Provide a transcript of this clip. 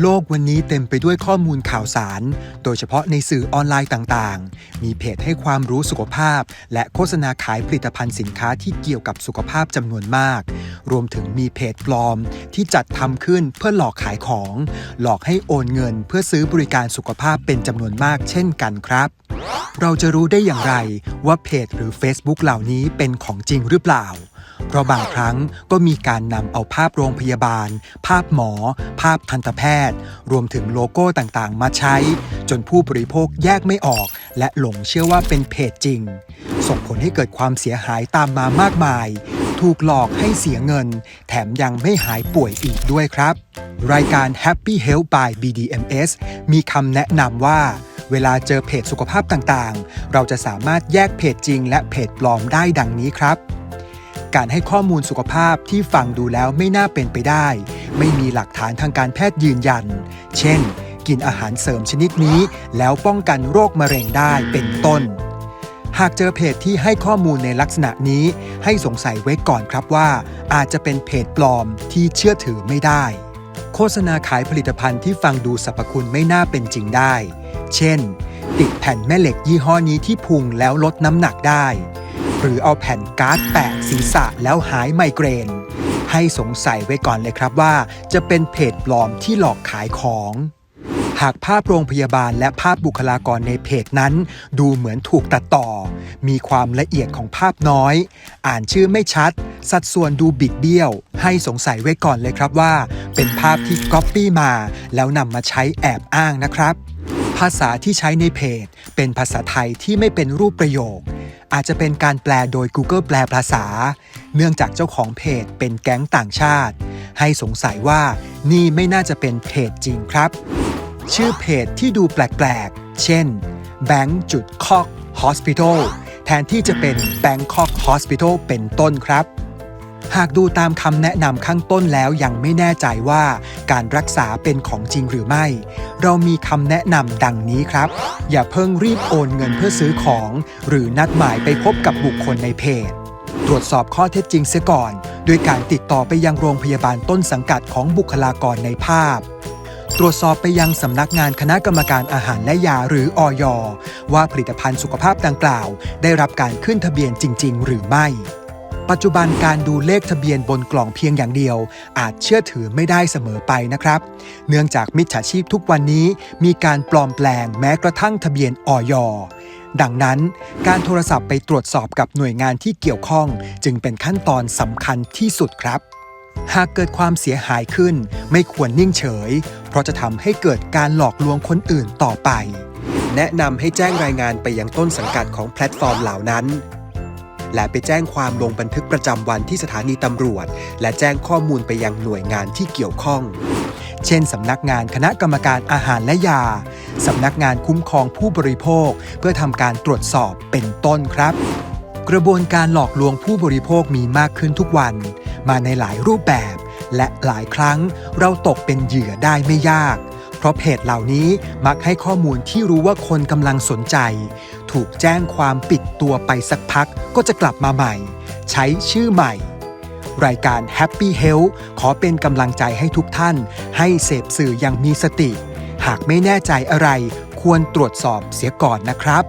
โลกวันนี้เต็มไปด้วยข้อมูลข่าวสาร โดยเฉพาะในสื่อออนไลน์ต่างๆ มีเพจให้ความรู้สุขภาพ และโฆษณาขายผลิตภัณฑ์สินค้าที่เกี่ยวกับสุขภาพจำนวนมาก รวมถึงมีเพจปลอมที่จัดทำขึ้นเพื่อหลอกขายของ หลอกให้โอนเงินเพื่อซื้อบริการสุขภาพเป็นจำนวนมากเช่นกันครับ เราจะรู้ได้อย่างไรว่าเพจหรือ Facebook เหล่านี้เป็นของจริงหรือเปล่า เพราะบางครั้งก็มีการนำเอาภาพโรงพยาบาล ภาพหมอ ภาพทันตแพทย์ รวมถึงโลโก้ต่างๆ มาใช้ จนผู้บริโภคแยกไม่ออก และหลงเชื่อว่าเป็นเพจจริง ส่งผลให้เกิดความเสียหายตามมามากมาย ถูกหลอกให้เสียเงิน แถมยังไม่หายป่วยอีกด้วยครับ รายการ Happy Health by BDMS มีคำแนะนำว่าเวลาเจอเพจสุขภาพต่างๆ เราจะสามารถแยกเพจจริงและเพจปลอมได้ดังนี้ครับ การให้ข้อมูลสุขภาพที่ฟังดูแล้วไม่น่าเป็นไปได้ ไม่มีหลักฐานทางการแพทย์ยืนยัน เช่น กินอาหารเสริมชนิดนี้ แล้วป้องกันโรคมะเร็งได้เป็นต้น หากเจอเพจที่ให้ข้อมูลในลักษณะนี้ ให้สงสัยไว้ก่อนครับว่า อาจจะเป็นเพจปลอมที่เชื่อถือไม่ได้ โฆษณาขายผลิตภัณฑ์ที่ฟังดูสรรพคุณไม่น่าเป็นจริงได้ เช่น ติดแผ่นแม่เหล็กยี่ห้อนี้ที่พุงแล้วลดน้ำหนักได้ หรือเอาแผ่นการ์ดแปะศีรษะแล้วหายไมเกรน ให้สงสัยไว้ก่อนเลยครับว่า จะเป็นเพจปลอมที่หลอกขายของหากภาพโรงพยาบาลและภาพบุคลากรในเพจนั้น ดูเหมือนถูกตัดต่อ มีความละเอียดของภาพน้อย อ่านชื่อไม่ชัด สัดส่วนดูบิดเบี้ยว ให้สงสัยไว้ก่อนเลยครับว่า เป็นภาพที่ก๊อปปี้มา แล้วนำมาใช้แอบอ้างนะครับ ภาษาที่ใช้ในเพจ เป็นภาษาไทยที่ไม่เป็นรูปประโยค อาจจะเป็นการแปลโดย Google แปลภาษา เนื่องจากเจ้าของเพจเป็นแก๊งต่างชาติ ให้สงสัยว่านี่ไม่น่าจะเป็นเพจจริงครับ ชื่อเพจที่ดูแปลกๆ เช่น Bank จุด Cock Hospital แทนที่จะเป็น Bangkok Hospital เป็นต้นครับ หากดูตามคำแนะนำข้างต้นแล้วยังไม่แน่ใจว่าการรักษาเป็นของจริงหรือไม่ เรามีคำแนะนำดังนี้ครับ อย่าเพิ่งรีบโอนเงินเพื่อซื้อของ หรือนัดหมายไปพบกับบุคคลในเพจ ตรวจสอบข้อเท็จจริงเสียก่อนด้วยการติดต่อไปยังโรงพยาบาลต้นสังกัดของบุคลากรในภาพ ตรวจสอบไปยังสำนักงานคณะกรรมการอาหารและยาหรืออย ว่าผลิตภัณฑ์สุขภาพดังกล่าว ได้รับการขึ้นทะเบียนจริง ๆ หรือไม่ ปัจจุบันการดูเลขทะเบียนบนกล่องเพียงอย่างเดียว อาจเชื่อถือไม่ได้เสมอไปนะครับ เนื่องจากมิจฉาชีพทุกวันนี้ มีการปลอมแปลงแม้กระทั่งทะเบียนออยดังนั้น การโทรศัพท์ไปตรวจสอบกับหน่วยงานที่เกี่ยวข้อง จึงเป็นขั้นตอนสำคัญที่สุดครับ หากเกิดความเสียหายขึ้น ไม่ควรนิ่งเฉย เพราะจะทำให้เกิดการหลอกลวงคนอื่นต่อไป แนะนำให้แจ้งรายงานไปยังต้นสังกัดของแพลตฟอร์มเหล่านั้น และไปแจ้งความลงบันทึกประจำวันที่สถานีตำรวจ และแจ้งข้อมูลไปยังหน่วยงานที่เกี่ยวข้อง เช่นสำนักงานคณะกรรมการอาหารและยาสำนักงานคุ้มครองผู้บริโภค เพื่อทำการตรวจสอบเป็นต้นครับ กระบวนการหลอกลวงผู้บริโภคมีมากขึ้นทุกวัน มาในหลายรูปแบบ และหลายครั้งเราตกเป็นเหยื่อได้ไม่ยาก เพราะเพจเหล่านี้มักให้ข้อมูลที่รู้ว่าคนกำลังสนใจ ถูกแจ้งความปิดตัวไปสักพักก็จะกลับมาใหม่ ใช้ชื่อใหม่ รายการ Happy Health ขอเป็นกำลังใจให้ทุกท่าน ให้เสพสื่ออย่างมีสติ หากไม่แน่ใจอะไรควรตรวจสอบเสียก่อนนะครับ